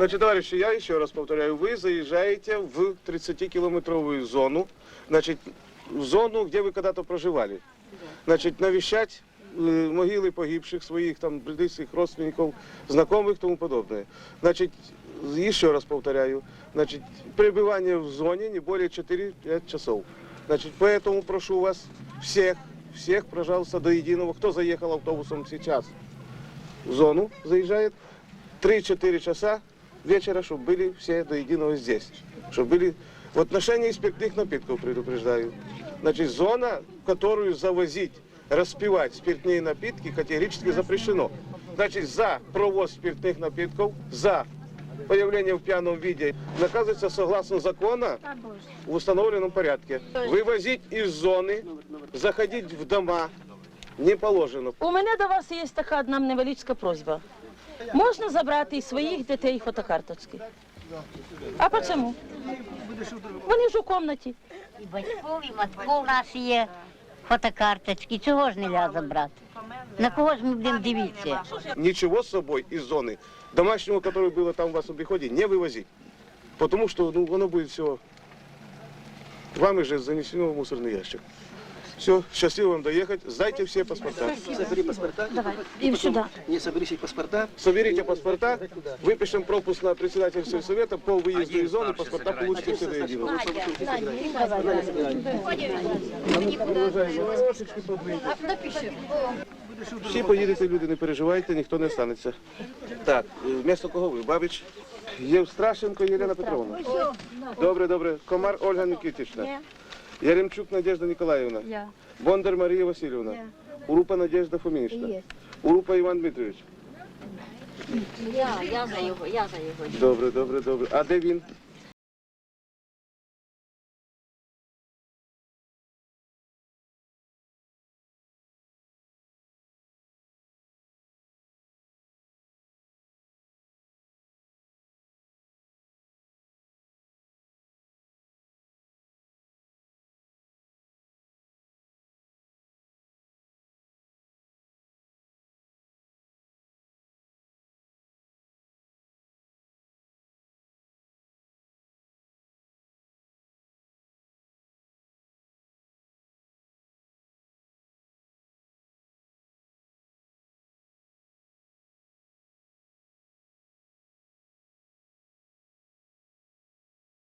Значит, товарищи, я еще раз повторяю, вы заезжаете в 30-километровую зону, значит, в зону, где вы когда-то проживали. Значит, навещать э, могилы погибших своих, там, близких родственников, знакомых и тому подобное. Значит, еще раз повторяю, значит, пребывание в зоне не более 4-5 часов. Значит, поэтому прошу вас всех, всех, пожалуйста, до единого, кто заехал автобусом сейчас в зону, заезжает, 3-4 часа вечера, чтобы были все до единого здесь. Чтобы были в отношении спиртных напитков, предупреждаю. Значит, зона, которую завозить, распивать спиртные напитки категорически запрещено. Значит, за провоз спиртных напитков, за появление в пьяном виде наказывается согласно закона в установленном порядке. Вывозить из зоны, заходить в дома не положено. У мене до вас є така одна невеличка просьба. Можна забрати із своїх дітей фотокарточки? А чому? Вони ж у кімнаті. І батьків, і матків наші є фотокарточки. Чого ж не можна забрати? На кого ж ми будемо дивитися? ничего с собой из зоны домашнего, которое было там у вас в обиходе, не вывозить. Потому что ну, оно будет все вами же занесено в мусорный ящик. Все, счастливо вам доехать. Сдайте все паспорта. Собери паспорта. Їм сюди. Не собери все паспорта. Соберите паспорта, выпишем пропуск на председателя сельсовета по выезду из зоны, паспорта получите все до единого. Всі поїдете, люди, не переживайте, ніхто не останеться. Так, е, вместо кого ви? Бабич? Євстрашенко Єлена Петровна. Добре, добре. Комар Ольга Никитична. Яремчук Надежда Николаевна. Бондар Марія Я. Урупа Надежда Фомінічна. Урупа Іван Дмитрович. Я, я за його, я за його. Добре, добре, добре. А де він?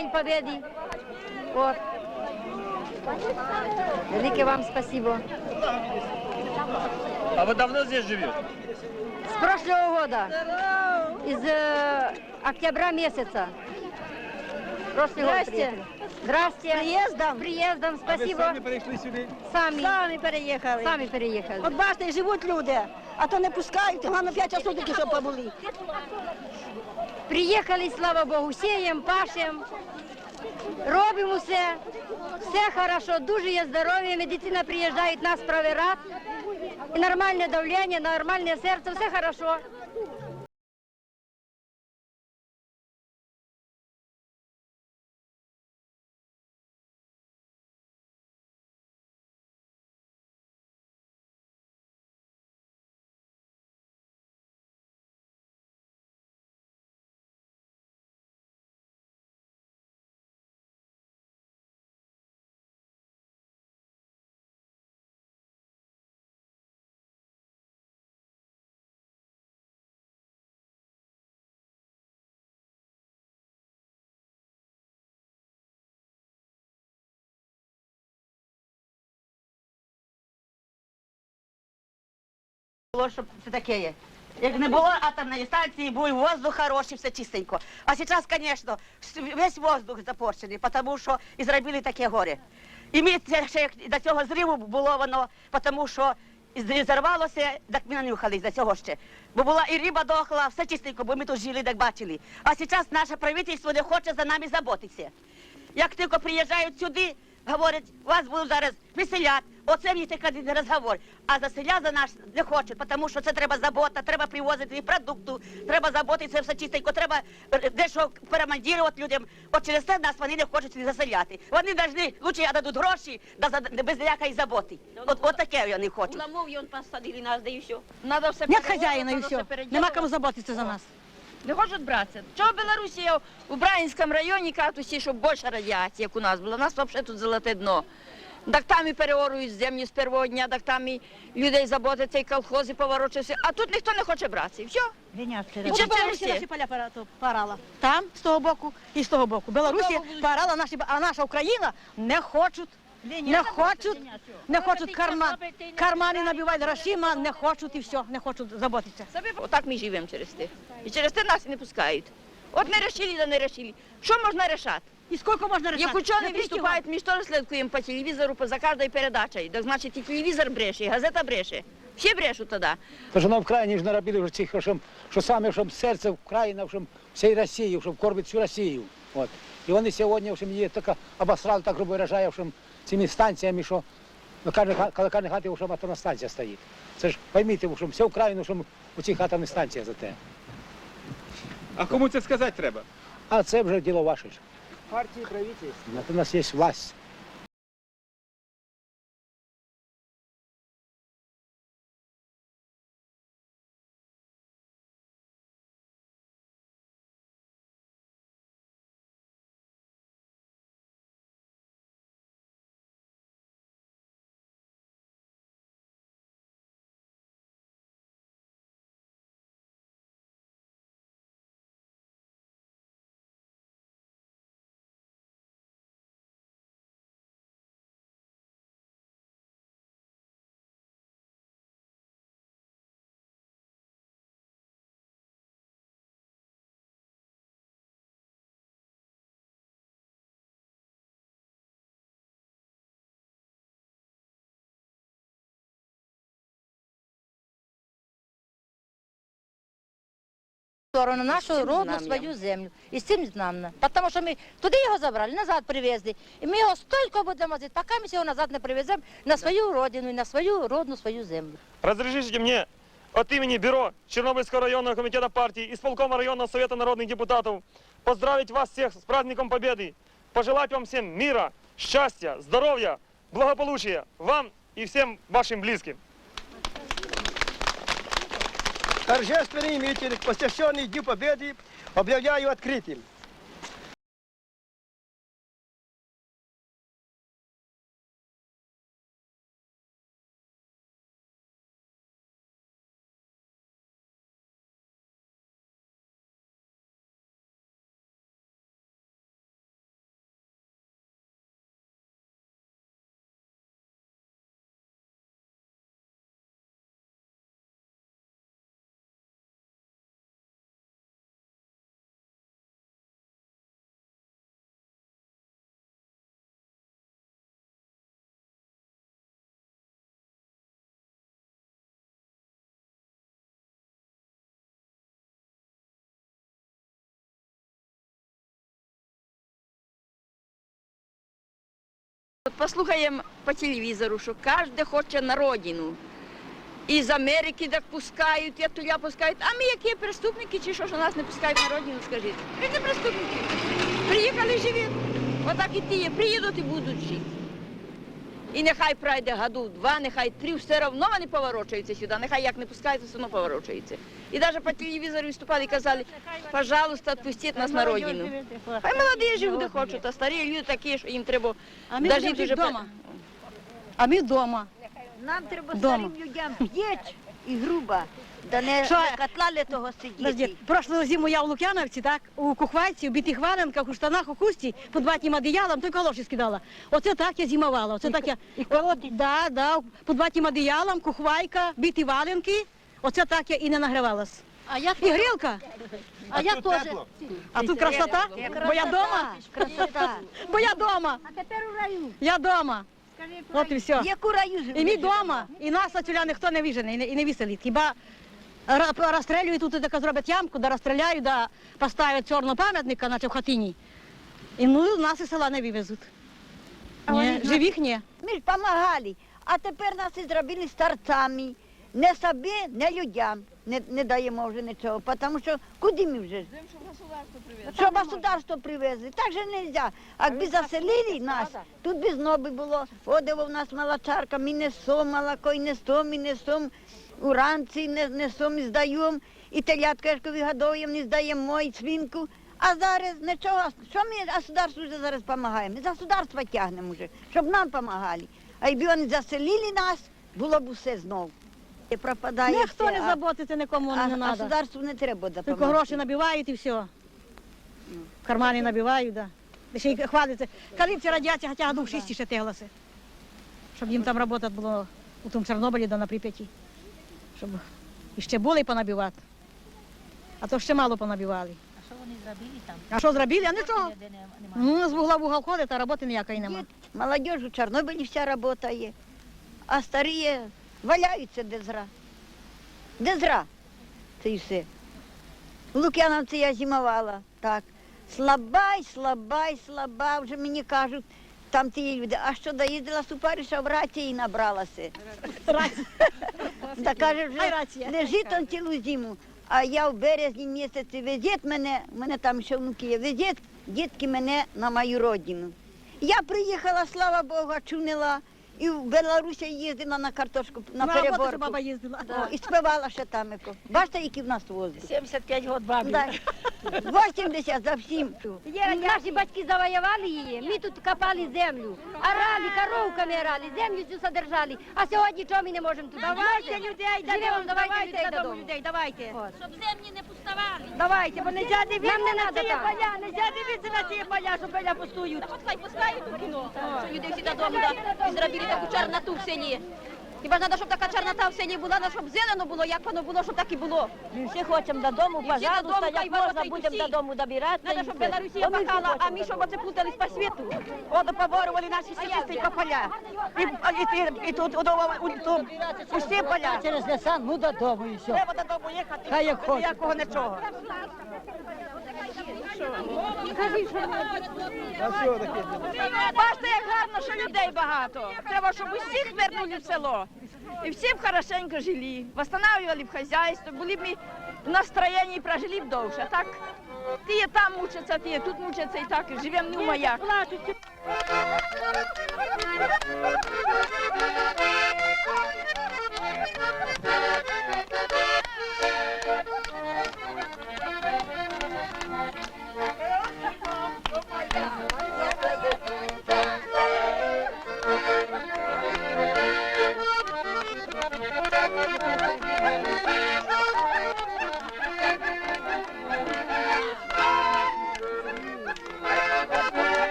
День Победы. Вот. Великое вам спасибо. А вы давно здесь живете? С прошлого года, из э, октября месяца. Прошлый год приехали. Здрасте. Приездом. Приездом, спасибо. А прийшли сюди? Сами. Самі переїхали. Сами переехали. От бачите, живуть люди, а то не пускають, головне 5 часов тільки щоб побули. Приїхали, слава Богу, сієм, пашем. Робимо все, все хорошо, дуже є здоров'я, медицина приїжджає, нас провіряти. І нормальне давлення, нормальне серце, все хорошо. Було, щоб це таке є. Як не було атомної станції, був воздух хороший, все чистенько. А зараз, звісно, весь воздух запорчений, тому що і зробили таке горе. І ми ще до цього зриву було воно, тому що зарвалося, так ми нанюхали за цього ще. Бо була і риба дохла, все чистенько, бо ми тут жили, так бачили. А зараз наше правительство не хоче за нами заботитися. Як тільки приїжджають сюди, говорять, вас будуть зараз веселять. Оце мені тільки один розговор. А за селя за нас не хочуть, тому що це треба забота, треба привозити продукту, треба заботитися все чистенько, треба е, дещо перемандірувати людям. От через це нас вони не хочуть заселяти. Вони повинні, лучше дадуть гроші, да за- без ніякої заботи. От, от таке вони хочуть. На мові он посадили нас, да і все. Нет хазяїна і все. Нема кому заботитися за нас. Не хочуть братися. Чого Білорусія в Українському районі кажуть усі, що більше радіації, як у нас було. У нас взагалі тут золоте дно. Так там і переорують землю з першого дня, так там і людей заботиться, і колхози поворочуються. А тут ніхто не хоче братися. І все. І Ну, чи Білорусі наші поля пора- то парала. Там, з того боку і з того боку. Білорусі парала наші, а наша Україна не хочуть. Не хочуть, не хочуть карман, кармани набивають грошима, не хочуть і все, не хочуть заботитися. Отак ми живемо через те. І через те нас не пускають. От не решили, да не решили. Що можна рішати? І скільки можна рішати? Як учені На 200 виступають, ми теж слідкуємо по телевізору по- за кожною передачею. Так значить і телевізор бреше, і газета бреше. Всі брешуть тоді. Тож воно в країні ж наробили вже цих, щоб, що саме, щоб серце Україна, щоб всієї Росії, щоб кормить всю Росію. От. І вони сьогодні щоб її так обосрали, так грубо виражаю, щоб цими станціями, що коли кожній ха- коло кожної хати щоб атомна станція стоїть. Це ж пойміть, що вся Україна, що у цих атомних станціях за те. А кому це сказати треба? А це вже діло ваше. Партії, правительства. У нас є власть. сторону, нашу родну свою землю. І з цим знамно. Тому що ми туди його забрали, назад привезли. І ми його стільки будемо возити, поки ми його назад не привеземо на свою родину і на свою родну свою землю. Разрешите мне от имени Бюро Чернобыльского районного комитета партии, исполкома районного совета народных депутатов поздравить вас всех с праздником Победы, пожелать вам всем мира, счастья, здоровья, благополучия, вам и всем вашим близким. Торжественный митинг, посвященный Дню Победы, объявляю открытым. Послухаємо по телевізору, що кожен хоче на родину. І з Америки так пускають, і туди пускають. А ми які преступники, чи що, що нас не пускають на родину, скажіть? Ми не преступники. Приїхали живі. Отак і ті, приїдуть і будуть жити. І нехай пройде году два, нехай три, все одно вони поворочаються сюди. Нехай як не пускають, все одно поворочаються. І навіть по телевізору виступали і казали, пожалуйста, відпустіть нас на родину. Хай молоді де хочуть, а старі люди такі, що їм треба А ми дожити вже вдома. А ми вдома. Нам треба Дома. старим людям п'єч і груба, да не Що? на котла для того Подожди, сидіти. прошлу зиму я в Лук'яновці, так, у кухвайці, у битих валенках, у штанах, у хусті, під ватнім одіялом, тільки ложі скидала. Оце так я зимувала. Оце так я. І да, да, під ватнім одіялом, кухвайка, биті валенки. Оце так я і не нагрівалась. А я, І грілка. а я теж. А тут красота, бо я дома. Красота. Бо я дома. А тепер у раю. Я дома. От і все. Як у раю живуть. І ми вдома, і нас отсюда ніхто не вижене і не, і не виселить. Хіба розстрілюють тут, таке зроблять ямку, да розстріляють, да поставлять чорного пам'ятника, наче в хатині. І ну нас із села не вивезуть. Ні, живих ні. Ми ж допомагали, а тепер нас і зробили старцями. Не собі, не людям. не, не даємо вже нічого, тому що куди ми вже? Що государство привезли, так же не можна. Якби заселили нас, тут без ноби було, одево в нас молочарка, ми несемо молоко, і несемо, і несемо, уранці не, несемо, і здаємо, і телятка, як вигодовуємо, не здаємо, і свинку. А зараз нічого, що ми государству вже зараз допомагаємо? Ми з государства тягнемо вже, щоб нам допомагали. А якби вони заселили нас, було б усе знову. І пропадає Ніхто все, не а- заботиться, нікому а не треба. государству не треба Тільки гроші набивають і все. В кармани набивають, да. І ще й хвалиться. Коли ці радіації хоча году в шісті ще теглася. Щоб їм там працювати було у тому Чорнобилі да на Прип'яті. Щоб іще були понабивати. А то ще мало понабивали. А що вони зробили там? А що зробили? А нічого. Не- немає. Ну, з вугла в угол ходить, а роботи ніякої нема. Молодежь у Чорнобилі вся робота є, а старі валяються де зра. Де зра? Це і все. У Лук'яновці я зимувала, так. Слаба й слаба вже мені кажуть, там ті люди, а що доїздила Супариша в раті і набралася. Та каже, вже лежить он цілу зиму. А я в березні місяці везет мене, у мене там ще внуки є, везет дітки мене на мою родину. Я приїхала, слава Богу, чунила, і в Білорусі їздила на картошку, на роботу, що переборку. баба їздила. О, і співала ще там. яко. Бачите, який в нас воздух? 75 років бабі. Да. 80 за всім. Наші батьки завоювали її, ми тут копали землю, орали, коровками орали, землю цю содержали. А сьогодні чого ми не можемо тут? Давайте людей додому, давайте давайте людей додому людей, давайте. Щоб землі не пустували. Давайте, бо нельзя дивитися Нам не на ці поля, нельзя дивитися на ці поля, що поля пустують. От хай пускають у кіно, що люди всі додому да, і зробили таку чорноту в селі. Хіба треба, щоб така чорнота в селі була, ну, щоб зелено було, як воно було, щоб так і було. Ми всі хочемо додому, пожалуйста, як можна будемо додому добиратися. Треба, щоб Білорусія пахала, а ми щоб оце плутались по світу. От поборювали наші сімейства поля. І, і, і, і тут, у, у, тут, усі поля. Через леса, ну додому і все. Треба додому їхати, Хай як хоче. ніякого нічого. Бачите, як гарно, що людей багато. Треба, щоб усіх вернули в село. І всі б хорошенько жили, восстанавливали б хазяйство, були б ми в настроєнні і прожили б довше. Так, ті там мучаться, ті тут мучаться і так, живемо не в як.